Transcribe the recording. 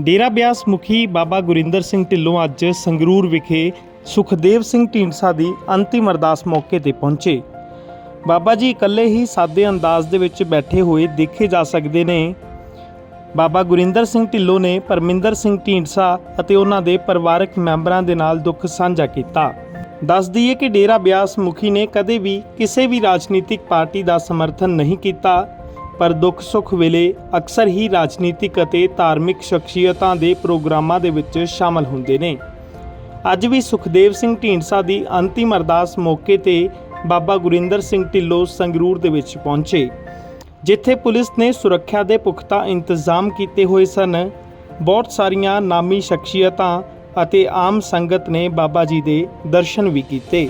ਡੇਰਾ ਬਿਆਸ ਮੁਖੀ ਬਾਬਾ ਗੁਰਿੰਦਰ ਸਿੰਘ ਢਿੱਲੋਂ ਅੱਜ ਸੰਗਰੂਰ ਵਿਖੇ ਸੁਖਦੇਵ ਸਿੰਘ ਢੀਂਡਸਾ ਦੀ ਅੰਤਿਮ ਅਰਦਾਸ ਮੌਕੇ ਤੇ ਪਹੁੰਚੇ। ਬਾਬਾ ਜੀ ਇਕੱਲੇ ਹੀ ਸਾਦੇ ਅੰਦਾਜ਼ ਦੇ ਵਿੱਚ ਬੈਠੇ ਹੋਏ ਦੇਖੇ ਜਾ ਸਕਦੇ ਨੇ। ਬਾਬਾ ਗੁਰਿੰਦਰ ਸਿੰਘ ਢਿੱਲੋਂ ਨੇ ਪਰਮਿੰਦਰ ਸਿੰਘ ਢੀਂਡਸਾ ਅਤੇ ਉਹਨਾਂ ਦੇ ਪਰਿਵਾਰਕ ਮੈਂਬਰਾਂ ਦੇ ਨਾਲ ਦੁੱਖ ਸਾਂਝਾ ਕੀਤਾ। ਦੱਸ ਦਈਏ ਕਿ ਡੇਰਾ ਬਿਆਸ ਮੁਖੀ ਨੇ ਕਦੇ ਵੀ ਕਿਸੇ ਵੀ ਰਾਜਨੀਤਿਕ ਪਾਰਟੀ ਦਾ ਸਮਰਥਨ ਨਹੀਂ ਕੀਤਾ। ਪਰ ਦੁੱਖ ਸੁੱਖ ਵੇਲੇ ਅਕਸਰ ਹੀ ਰਾਜਨੀਤਿਕ ਅਤੇ ਧਾਰਮਿਕ ਸ਼ਖਸੀਅਤਾਂ ਦੇ ਪ੍ਰੋਗਰਾਮਾਂ ਦੇ ਵਿੱਚ ਸ਼ਾਮਲ ਹੁੰਦੇ ਨੇ। ਅੱਜ ਵੀ ਸੁਖਦੇਵ ਸਿੰਘ ਢੀਂਡਸਾ ਦੀ ਅੰਤਿਮ ਅਰਦਾਸ ਮੌਕੇ ਤੇ ਬਾਬਾ ਗੁਰਿੰਦਰ ਸਿੰਘ ਢਿੱਲੋਂ ਸੰਗਰੂਰ ਦੇ ਵਿੱਚ ਪਹੁੰਚੇ, ਜਿੱਥੇ ਪੁਲਿਸ ਨੇ ਸੁਰੱਖਿਆ ਦੇ ਪੁਖਤਾ ਇੰਤਜ਼ਾਮ ਕੀਤੇ ਹੋਏ ਸਨ। ਬਹੁਤ ਸਾਰੀਆਂ ਨਾਮੀ ਸ਼ਖਸੀਅਤਾਂ ਅਤੇ ਆਮ ਸੰਗਤ ਨੇ ਬਾਬਾ ਜੀ ਦੇ ਦਰਸ਼ਨ ਵੀ ਕੀਤੇ।